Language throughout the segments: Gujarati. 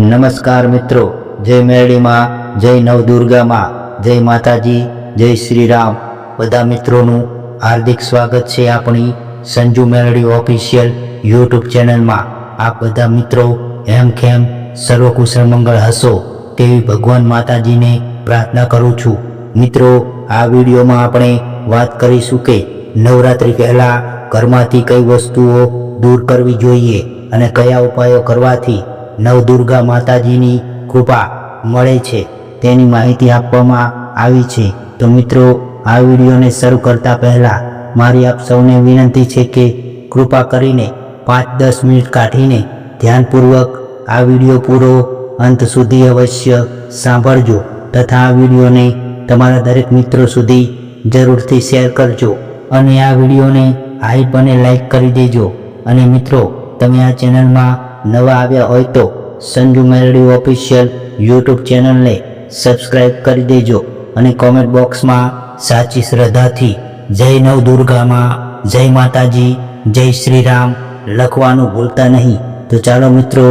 નમસ્કાર મિત્રો, જય મેરડીમાં, જય નવદુર્ગામાં, જય માતાજી, જય શ્રી રામ બધા મિત્રોનું હાર્દિક સ્વાગત છે આપણી સંજુ મેરડી ઓફિશિયલ યુટ્યુબ ચેનલમાં. આપ બધા મિત્રો હેમખેમ સર્વકુશળ મંગળ હશો તેવી ભગવાન માતાજીને પ્રાર્થના કરું છું. મિત્રો, આ વિડીયોમાં આપણે વાત કરીશું કે નવરાત્રિ પહેલાં ઘરમાંથી કઈ વસ્તુઓ દૂર કરવી જોઈએ અને કયા ઉપાયો કરવાથી નવદુર્ગા માતાજીની કૃપા મળે છે. તેની માહિતી આપવામાં આવી છે. તો મિત્રો, આ વિડીયોને શરૂ કરતા પહેલાં મારી આપ સૌને વિનંતી છે કે કૃપા કરીને પાંચ દસ મિનિટ કાઢીને ધ્યાનપૂર્વક આ વીડિયો પૂરો અંત સુધી અવશ્ય સાંભળજો તથા આ વિડીયોને તમારા દરેક મિત્રો સુધી જરૂરથી શેર કરજો અને આ વિડીયોને હાઈપ અને લાઈક કરી દેજો. અને મિત્રો, તમે આ ચેનલમાં નવા આવ્યા હોય તો સંજુ મેલડી ઓફિશિયલ યુટ્યુબ ચેનલને સબસ્ક્રાઈબ કરી દેજો અને કોમેન્ટ બોક્સમાં સાચી શ્રદ્ધાથી જય નવ દુર્ગામાં જય માતાજી, જય શ્રી રામ લખવાનું ભૂલતા નહીં. તો ચાલો મિત્રો,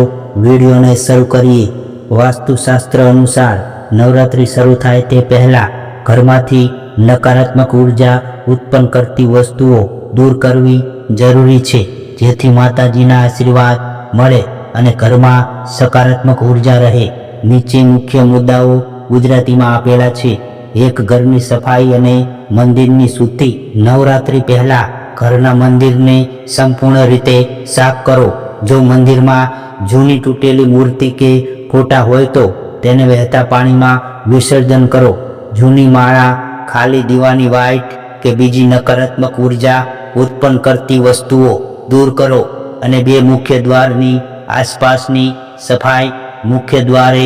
વિડીયોને શરૂ કરીએ. વાસ્તુશાસ્ત્ર અનુસાર નવરાત્રિ શરૂ થાય તે પહેલાં ઘરમાંથી નકારાત્મક ઊર્જા ઉત્પન્ન કરતી વસ્તુઓ દૂર કરવી જરૂરી છે, જેથી માતાજીના આશીર્વાદ મળે અને ઘરમાં સકારાત્મક ઊર્જા રહે. નીચે મુખ્ય મુદ્દાઓ ગુજરાતીમાં આપેલા છે. એક ઘરની સફાઈ અને મંદિરની શુદ્ધિ. નવરાત્રિ પહેલા ઘરના મંદિરને સંપૂર્ણ રીતે સાફ કરો. જો મંદિરમાં જૂની તૂટેલી મૂર્તિ કે ફોટા હોય તો તેને વહેતા પાણીમાં વિસર્જન કરો. જૂની માળા, ખાલી દીવાની વાઇટ કે બીજી નકારાત્મક ઊર્જા ઉત્પન્ન કરતી વસ્તુઓ દૂર કરો. અને બે મુખ્ય દ્વારની આસપાસની સફાઈ મુખ્ય દ્વારે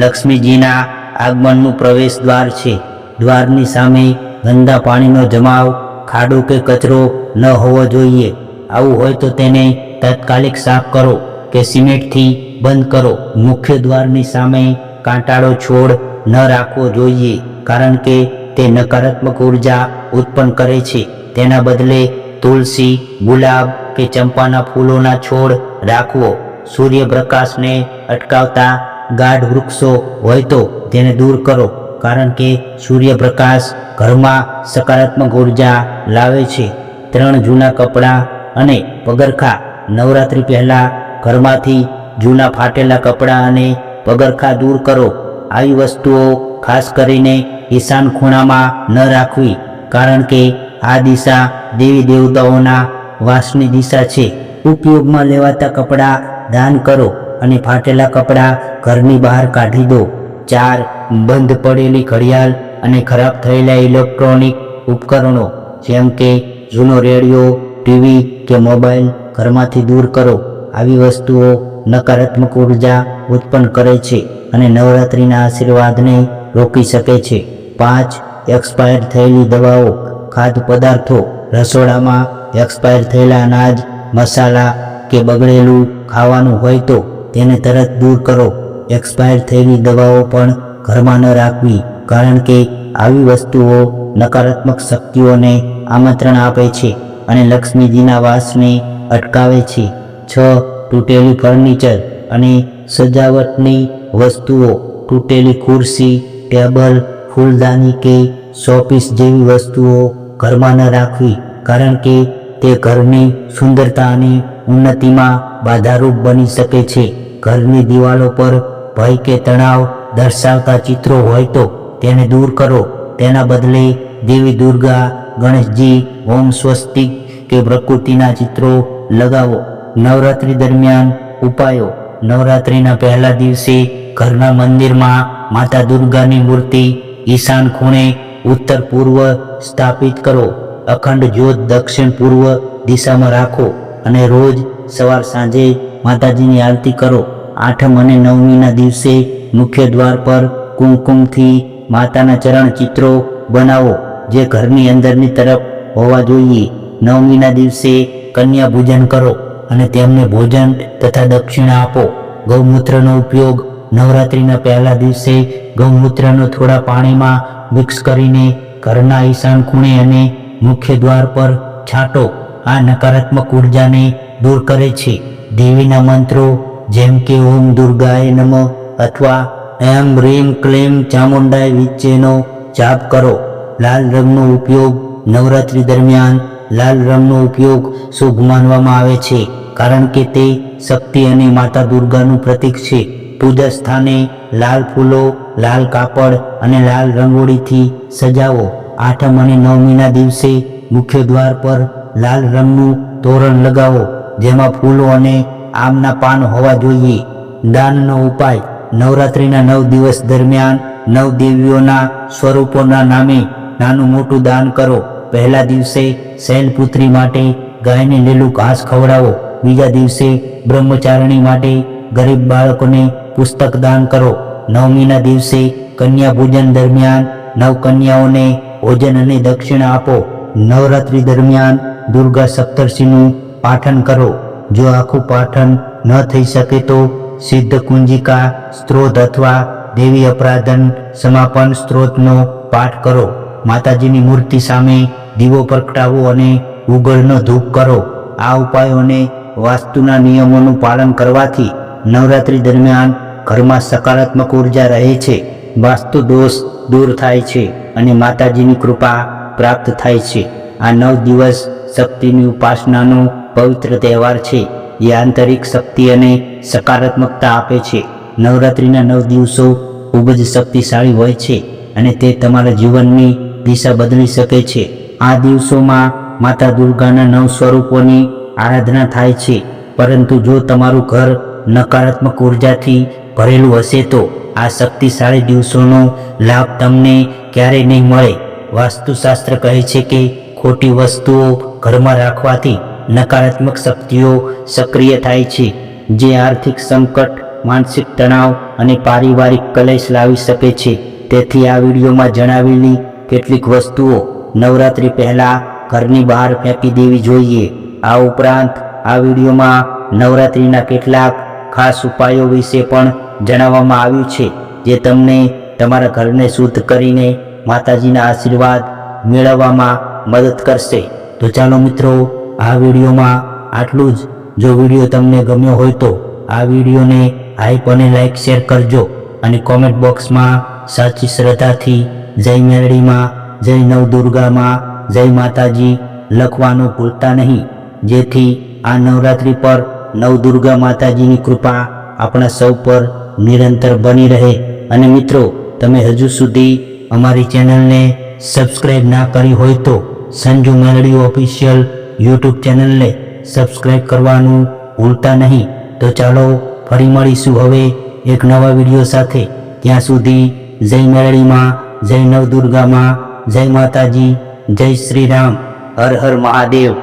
લક્ષ્મીજીના આગમનનું પ્રવેશ દ્વાર છે. દ્વારની સામે ગંદા પાણીનો જમાવ, ખાડો કે કચરો ન હોવો જોઈએ. આવું હોય તો તેને તાત્કાલિક સાફ કરો કે સિમેન્ટથી બંધ કરો. મુખ્ય દ્વારની સામે કાંટાળો છોડ ન રાખવો જોઈએ કારણ કે તે નકારાત્મક ઊર્જા ઉત્પન્ન કરે છે. તેના બદલે તુલસી, ગુલાબ કે ચંપાના ફૂલોના છોડ રાખવો. સૂર્યપ્રકાશને અટકાવતા ગાઢ વૃક્ષો હોય તો તેને દૂર કરો, કારણ કે સૂર્યપ્રકાશ ઘરમાં સકારાત્મક ઊર્જા લાવે છે. ત્રણ જૂના કપડાં અને પગરખા. નવરાત્રિ પહેલાં ઘરમાંથી જૂના ફાટેલા કપડાં અને પગરખા દૂર કરો. આવી વસ્તુઓ ખાસ કરીને ઈશાન ખૂણામાં ન રાખવી, કારણ કે આ દિશા દેવી દેવતાઓના વાસની દિશા છે. ઉપયોગમાં લેવાતા કપડાં દાન કરો અને ફાટેલા કપડાં ઘરની બહાર કાઢી દો. ચાર, બંધ પડેલી ઘડિયાળ અને ખરાબ થયેલા ઇલેક્ટ્રોનિક ઉપકરણો, જેમ કે જૂનો રેડિયો, ટીવી કે મોબાઈલ, ઘરમાંથી દૂર કરો. આવી વસ્તુઓ નકારાત્મક ઊર્જા ઉત્પન્ન કરે છે અને નવરાત્રિના આશીર્વાદને રોકી શકે છે. પાંચ, એક્સપાયર થયેલી દવાઓ, ખાદ્ય પદાર્થો, રસોડામાં એક્સપાયર થયેલા અનાજ, મસાલા કે બગડેલું ખાવાનું હોય તો તેને તરત દૂર કરો. એક્સપાયર થયેલી દવાઓ પણ ઘરમાં ન રાખવી, કારણ કે આવી વસ્તુઓ નકારાત્મક શક્તિઓને આમંત્રણ આપે છે અને લક્ષ્મીજીના વાસને અટકાવે છે. છ, તૂટેલી ફર્નિચર અને સજાવટની વસ્તુઓ, તૂટેલી ખુરશી, ટેબલ, ફૂલદાની કે શોપીસ જેવી વસ્તુઓ ઘરમાં ન રાખવી, કારણ કે તે ઘરની સુંદરતા અને ઉન્નતિમાં બાધારૂપ બની શકે છે. ઘરની દિવાલો પર ભય કે તણાવ દર્શાવતા ચિત્રો હોય તો તેને દૂર કરો. તેના બદલે દેવી દુર્ગા, ગણેશજી, ઓમ સ્વસ્તિક કે પ્રકૃતિના ચિત્રો લગાવો. નવરાત્રિ દરમિયાન ઉપાયો. નવરાત્રિના પહેલા દિવસે ઘરના મંદિરમાં માતા દુર્ગાની મૂર્તિ ઈશાન ખૂણે ઉત્તર પૂર્વ સ્થાપિત કરો. અખંડ જ્યોત દક્ષિણ પૂર્વ દિશામાં રાખો અને રોજ સવાર સાંજે માતાજીની આરતી કરો. આઠમ અને નવમીના દિવસે મુખ્ય દ્વાર પર કુમકુમથી માતાના ચરણ ચિત્રો બનાવો, જે ઘરની અંદરની તરફ હોવા જોઈએ. નવમીના દિવસે કન્યા પૂજન કરો અને તેમને ભોજન તથા દક્ષિણા આપો. ગૌમૂત્રનો ઉપયોગ નવરાત્રિના પહેલા દિવસે ગૌમૂત્રનો થોડા પાણીમાં મિક્સ કરીને ઘરના ઈશાન ખૂણે અને મુખ્ય દ્વાર પર છાંટો. આ નકારાત્મક ઉર્જાને દૂર કરે છે. દેવીના મંત્રો જેમ કે ઓમ દુર્ગાય નમ અથવા એમ રીમ ક્લેમ ચામુંડાય વિચેનો જાપ કરો. લાલ રંગનો ઉપયોગ નવરાત્રી દરમિયાન લાલ રંગનો ઉપયોગ શુભ માનવામાં આવે છે, કારણ કે તે શક્તિ અને માતા દુર્ગાનું પ્રતીક છે. પૂજા સ્થાને લાલ ફૂલો, લાલ કાપડ અને લાલ રંગોળીથી સજાવો. આઠમ અને નવમીના દિવસે મુખ્ય દ્વાર પર લાલ રંગનું તોરણ લગાવો, જેમાં ફૂલો અને આમના પાન હોવા જોઈએ. દાનનો ઉપાય, નવરાત્રિના નવ દિવસ દરમિયાન નવ દેવીઓના સ્વરૂપોના નામે નાનું મોટું દાન કરો. પહેલા દિવસે શૈલપુત્રી માટે ગાયને લીલું ઘાસ ખવડાવો. બીજા દિવસે બ્રહ્મચારિણી માટે ગરીબ બાળકોને પુસ્તક દાન કરો. નવમીના દિવસે કન્યા પૂજન દરમિયાન નવ કન્યાઓને ભોજન દક્ષિણા આપો. નવરાત્રી દરમિયાન દુર્ગા સપ્તર્ષિનું પાઠન કરો. જો આખું પાઠન ન થઈ શકે તો સિદ્ધ કુંજિકા, સ્ત્રોત અથવા દેવી અપરાધન સમાપન સ્ત્રોતનો પાઠ કરો. માતાજીની મૂર્તિ સામે દીવો પ્રગટાવો અને ઉગળનો ધૂપ કરો. આ ઉપાયોને વાસ્તુના નિયમોનું પાલન કરવાથી નવરાત્રી દરમિયાન ઘરમાં સકારાત્મક ઊર્જા રહે છે. વાસ્તુ દોષ દૂર થાય છે અને માતાજીની કૃપા પ્રાપ્ત થાય છે. આ નવ દિવસ શક્તિની ઉપાસનાનો પવિત્ર તહેવાર છે. જે આંતરિક શક્તિ અને સકારાત્મકતા આપે છે. નવરાત્રિના નવ દિવસો ખૂબ જ શક્તિશાળી હોય છે અને તે તમારા જીવનની દિશા બદલી શકે છે. આ દિવસોમાં માતા દુર્ગાના નવ સ્વરૂપોની આરાધના થાય છે. પરંતુ જો તમારું ઘર નકારાત્મક ઉર્જાથી ભરેલું હશે તો આ શક્તિશાળી દિવસોનો લાભ તમને ક્યારેય નહીં મળે? વાસ્તુશાસ્ત્ર કહે છે કે ખોટી વસ્તુઓ ઘરમાં રાખવાથી નકારાત્મક શક્તિઓ સક્રિય થાય છે, જે આર્થિક સંકટ, માનસિક તણાવ અને પારિવારિક કલેશ લાવી શકે છે. તેથી આ વિડીયોમાં જણાવેલી કેટલીક વસ્તુઓ નવરાત્રિ પહેલાં ઘરની બહાર ફેંકી દેવી જોઈએ. આ ઉપરાંત આ વિડીયોમાં નવરાત્રિના કેટલાક ખાસ ઉપાયો વિશે પણ જણાવવામાં આવ્યું છે જે તમને તમારા ઘરને શુદ્ધ કરીને માતાજીના આશીર્વાદ મેળવવામાં મદદ કરશે. તો ચાલો મિત્રો, આ વિડીયોમાં આટલું જ. જો વીડિયો તમને ગમ્યો હોય તો આ વિડીયોને હાઈપ અને લાઈક શેર કરજો અને કોમેન્ટ બોક્સમાં સાચી શ્રદ્ધાથી જય મેલડીમાં જય નવદુર્ગામાં, જય માતાજી લખવાનું ભૂલતા નહીં. જેથી આ નવરાત્રિ પર નવદુર્ગા માતાજીની કૃપા આપણા સૌ પર નિરંતર બની રહે. અને મિત્રો, તમે હજુ સુધી અમારી ચેનલને સબસ્ક્રાઈબ ના કરી હોય તો સંજુ મેલડી ઓફિશિયલ યુટ્યુબ ચેનલને સબસ્ક્રાઈબ કરવાનું ભૂલતા નહીં. તો ચાલો ફરી મળીશું હવે એક નવા વીડિયો સાથે. ત્યાં સુધી જય મેલડીમાં, જય નવદુર્ગામાં, જય માતાજી, જય શ્રી રામ હર હર મહાદેવ.